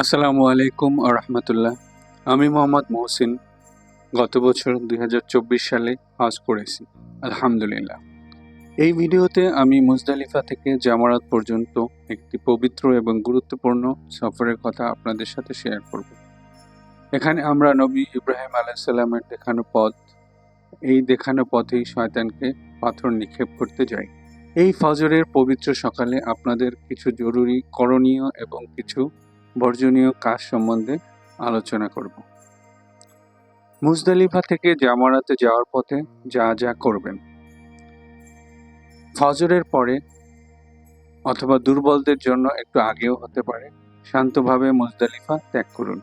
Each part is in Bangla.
আসসালামু আলাইকুম আ রহমতুল্লাহ। আমি মোহাম্মদ মহসিন। গত বছর দু হাজার চব্বিশ সালে হজ করেছি। আলহামদুলিল্লাহ। এই ভিডিওতে আমি মুজদালিফা থেকে জামারাত পর্যন্ত একটি পবিত্র এবং গুরুত্বপূর্ণ সফরের কথা আপনাদের সাথে শেয়ার করব। এখানে আমরা নবী ইব্রাহিম আলাইসাল্লামের দেখানো পথ, এই দেখানো পথেই শয়তানকে পাথর নিক্ষেপ করতে যাই। এই ফজরের পবিত্র সকালে আপনাদের কিছু জরুরি, করণীয় এবং কিছু বর্জনীয় কাজ সম্বন্ধে আলোচনা করব। মুজদালিফা থেকে জামারাতে যাওয়ার পথে যা যা করবেন। ফজরের পরে অথবা দুর্বলদের জন্য একটু আগেও হতে পারে, শান্তভাবে মুজদালিফা ত্যাগ করুন।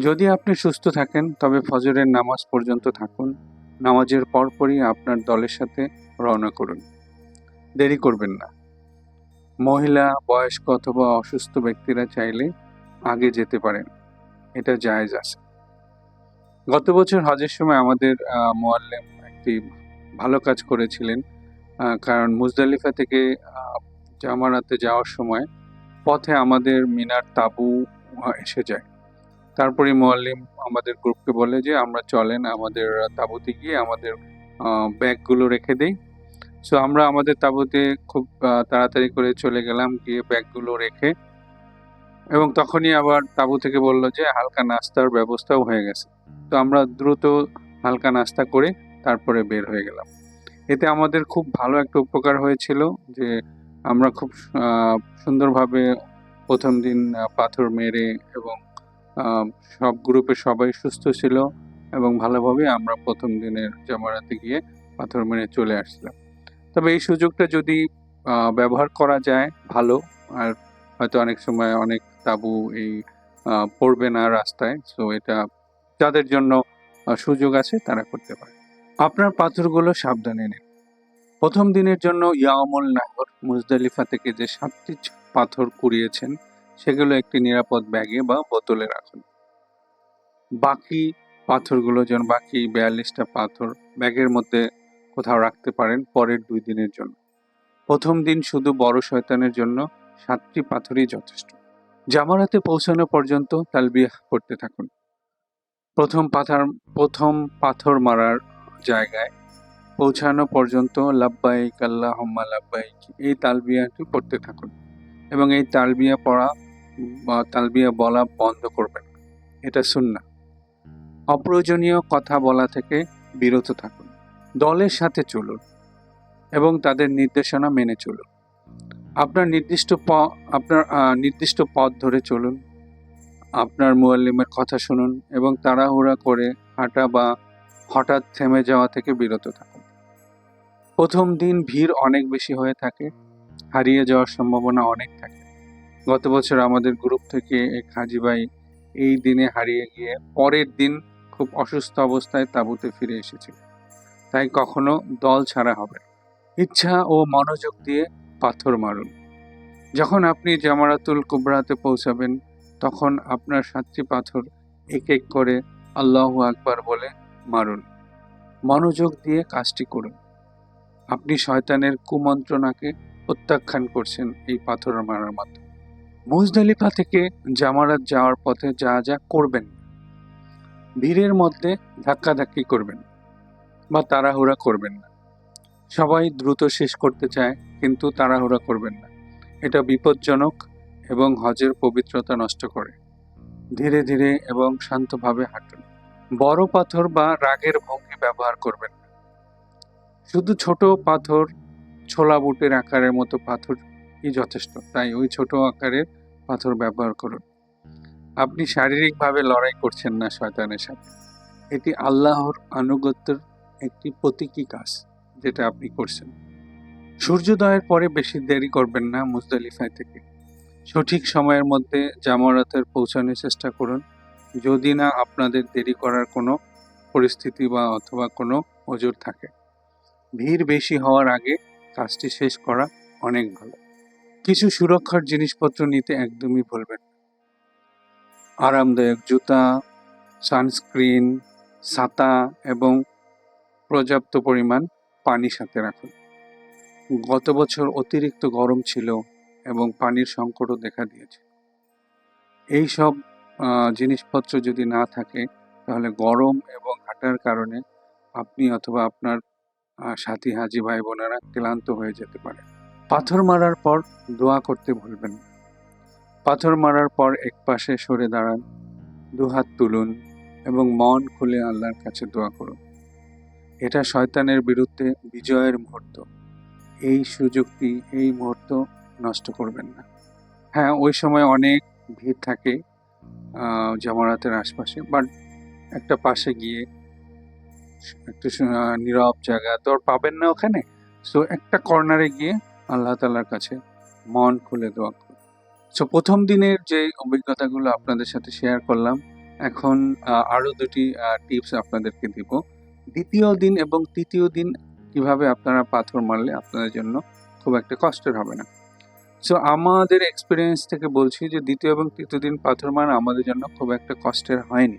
যদি আপনি সুস্থ থাকেন, তবে ফজরের নামাজ পর্যন্ত থাকুন। নামাজের পরপরই আপনার দলের সাথে রওনা করুন। দেরি করবেন না। মহিলা, বয়স্ক অথবা অসুস্থ ব্যক্তিরা চাইলে আগে যেতে পারেন। এটা জায়েজ আছে। গত বছর হজের সময় আমাদের মোয়াল্লেম একটি ভালো কাজ করেছিলেন কারণ মুজদালিফা থেকে জামারাতে যাওয়ার সময় পথে আমাদের মিনার তাবু এসে যায়। তারপরে মোয়াল্লিম আমাদের গ্রুপকে বলে যে, আমরা চলেন আমাদের তাঁবুতে গিয়ে আমাদের ব্যাগগুলো রেখে দেই। সো আমরা আমাদের তাঁবুতে খুব তাড়াতাড়ি করে চলে গেলাম, গিয়ে ব্যাগগুলো রেখে। এবং তখনই আবার তাঁবু থেকে বলল যে, হালকা নাস্তার ব্যবস্থাও হয়ে গেছে। তো আমরা দ্রুত হালকা নাস্তা করে তারপরে বের হয়ে গেলাম। এতে আমাদের খুব ভালো একটা উপকার হয়েছিল যে, আমরা খুব সুন্দরভাবে প্রথম দিন পাথর মেরে এবং সব গ্রুপে সবাই সুস্থ ছিল এবং ভালোভাবে আমরা প্রথম দিনের জামারাতে গিয়ে পাথর মেরে চলে আসছিলাম তবে এই সুযোগটা যদি ব্যবহার করা যায় ভালো, আর হয়তো অনেক সময় অনেক তাবু এই পড়বে না রাস্তায়, সো এটা যাদের জন্য সুযোগ আছে তারা করতে পারে। আপনার পাথরগুলো সাবধানে নিন। প্রথম দিনের জন্য ইয়ামুল নাহর মুজদালিফা থেকে যে সাতটি পাথর কুড়িয়েছেন, সেগুলো একটি নিরাপদ ব্যাগে বা বোতলে রাখুন। বাকি পাথরগুলো যেন, বাকি বিয়াল্লিশটা পাথর ব্যাগের মধ্যে কোথাও রাখতে পারেন পরের দুই দিনের জন্য। প্রথম দিন শুধু বড় শয়তানের জন্য সাতটি পাথরই যথেষ্ট। জামারাতে পৌঁছানো পর্যন্ত তালবিয়াহ করতে থাকুন। প্রথম পাথর প্রথম পাথর মারার জায়গায় পৌঁছানো পর্যন্ত লাব্বাইক, আল্লাহুম্মা লাব্বাইক, এই তালবিয়াটি পড়তে থাকুন এবং এই তালবিয়া পড়া বা তালবিয়া বলা বন্ধ করবেন। এটা সুন্নাহ। অপ্রয়োজনীয় কথা বলা থেকে বিরত থাকুন। দলের সাথে চলুন এবং তাদের নির্দেশনা মেনে চলুন। আপনার নির্দিষ্ট প, আপনার নির্দিষ্ট পথ ধরে চলুন। আপনার মুয়াল্লিমের কথা শুনুন এবং তাড়াহুড়া করে হাঁটা বা হঠাৎ থেমে যাওয়া থেকে বিরত থাকুন। প্রথম দিন ভিড় অনেক বেশি হয়ে থাকে, হারিয়ে যাওয়ার সম্ভাবনা অনেক থাকে। গত বছর আমাদের গ্রুপ থেকে এক হাজি ভাই এই দিনে হারিয়ে গিয়ে পরের দিন খুব অসুস্থ অবস্থায় তাঁবুতে ফিরে এসেছিল। তাই কখনো দল ছাড়া হবে। ইচ্ছা ও মনোযোগ দিয়ে পাথর মারুন। যখন আপনি জামারাতুল কুবরাতে পৌঁছাবেন, তখন আপনার সাতটি পাথর এক এক করে আল্লাহ আকবার বলে মারুন। মনোযোগ দিয়ে কাজটি করুন। আপনি শয়তানের কুমন্ত্রণাকে প্রত্যাখ্যান করছেন এই পাথর মারার মাধ্যমে। মুজদালিফা থেকে জামারাত যাওয়ার পথে যা যা করবেন। ভিড়ের মধ্যে ধাক্কাধাক্কি করবেন। বা তাড়াহুড়া করবেন না। সবাই দ্রুত শেষ করতে চায়, কিন্তু তাড়াহুড়া করবেন না। এটা বিপজ্জনক এবং হজের পবিত্রতা নষ্ট করে। ধীরে ধীরে এবং শান্তভাবে হাঁটুন। বড় পাথর বা রাগের ভঙ্গি ব্যবহার করবেন না। শুধু ছোট পাথর, ছোলা বুটের আকারের মতো পাথরই যথেষ্ট। তাই ওই ছোট আকারের পাথর ব্যবহার করুন। আপনি শারীরিকভাবে লড়াই করছেন না শয়তানের সাথে। এটি আল্লাহর আনুগত্যের একটি প্রতীকী কাজ যেটা আপনি করছেন। সূর্যোদয়ের পরে বেশি দেরি করবেন না মুজদালিফায় থেকে। সঠিক সময়ের মধ্যে জামারাতের পৌঁছানোর চেষ্টা করুন। যদি না আপনাদের দেরি করার কোনো পরিস্থিতি বা অথবা কোনো ওজোর থাকে। ভিড় বেশি হওয়ার আগে কাজটি শেষ করা অনেক ভালো। কিছু সুরক্ষার জিনিসপত্র নিতে একদমই ভুলবেন আরামদায়ক জুতা, সানস্ক্রিন, ছাতা এবং পর্যাপ্ত পরিমাণ পানি সাথে রাখুন। গত বছর অতিরিক্ত গরম ছিল এবং পানির সংকটও দেখা দিয়েছে। এই সব জিনিসপত্র যদি না থাকে, তাহলে গরম এবং হাঁটার কারণে আপনি অথবা আপনার সাথী, হাজি ভাই বোনেরা ক্লান্ত হয়ে যেতে পারে। পাথর মারার পর দোয়া করতে ভুলবেন না। পাথর মারার পর এক পাশে সরে দাঁড়ান, দুহাত তুলুন এবং মন খুলে আল্লাহর কাছে দোয়া করুন। এটা শয়তানের বিরুদ্ধে বিজয়ের মুহূর্ত। এই সুযোগটি, এই মুহূর্ত নষ্ট করবেন না। হ্যাঁ ওই সময় অনেক ভিড় থাকে জামারাতের আশপাশে, বাট একটা পাশে গিয়ে একটু নীরব জায়গা তো আর পাবেন না ওখানে। সো একটা কর্নারে গিয়ে আল্লাহ তালার কাছে মন খুলে দোয়া করুন। সো প্রথম দিনের যে অভিজ্ঞতাগুলো আপনাদের সাথে শেয়ার করলাম, এখন আরও দুটি টিপস আপনাদেরকে দিব। দ্বিতীয় দিন এবং তৃতীয় দিন কীভাবে আপনারা পাথর মারলে আপনাদের জন্য খুব একটা কষ্টের হবে না। সো আমাদের এক্সপিরিয়েন্স থেকে বলছি যে দ্বিতীয় এবং তৃতীয় দিন পাথর মারা আমাদের জন্য খুব একটা কষ্টের হয়নি।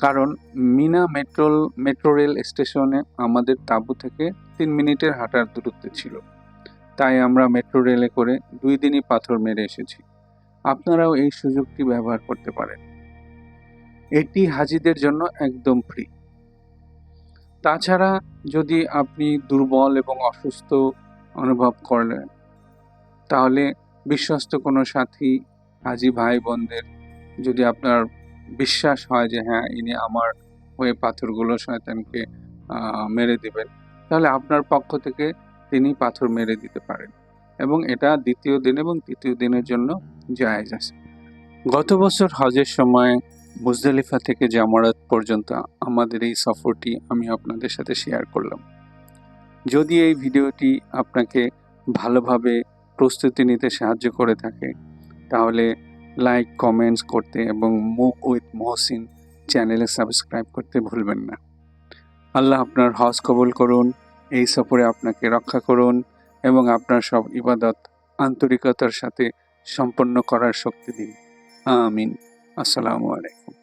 কারণ মিনা মেট্রো মেট্রো রেল স্টেশনে আমাদের তাঁবু থেকে তিন মিনিটের হাঁটার দূরত্বে ছিল। তাই আমরা মেট্রো রেলে করে দুই দিনই পাথর মেরে এসেছি। আপনারাও এই সুযোগটি ব্যবহার করতে পারেন। এটি হাজিদের জন্য একদম ফ্রি তাছাড়া যদি আপনি দুর্বল এবং অসুস্থ অনুভব করলেন, তাহলে বিশ্বস্ত কোনো সাথী, হাজি ভাই বোনদের যদি আপনার বিশ্বাস হয় যে হ্যাঁ ইনি আমার হয়ে পাথরগুলো শয়তানকে মেরে দিবেন, তাহলে আপনার পক্ষ থেকে তিনি পাথর মেরে দিতে পারেন। এবং এটা দ্বিতীয় দিন এবং তৃতীয় দিনের জন্য জায়েজ আছে। গত বছর হজের সময় মুজদালিফা থেকে জামারাত পর্যন্ত আমাদের এই সফরটি আমি আপনাদের সাথে শেয়ার করলাম। যদি এই ভিডিওটি আপনাকে ভালোভাবে প্রস্তুতি নিতে সাহায্য করে থাকে, তাহলে লাইক কমেন্টস করতে এবং মুভ উইথ মহসিন চ্যানেলে সাবস্ক্রাইব করতে ভুলবেন না। আল্লাহ আপনার হজ কবুল করুন, এই সফরে আপনাকে রক্ষা করুন এবং আপনার সব ইবাদত আন্তরিকতার সাথে সম্পন্ন করার শক্তি দিন। আমিন। আসসালামু আলাইকুম।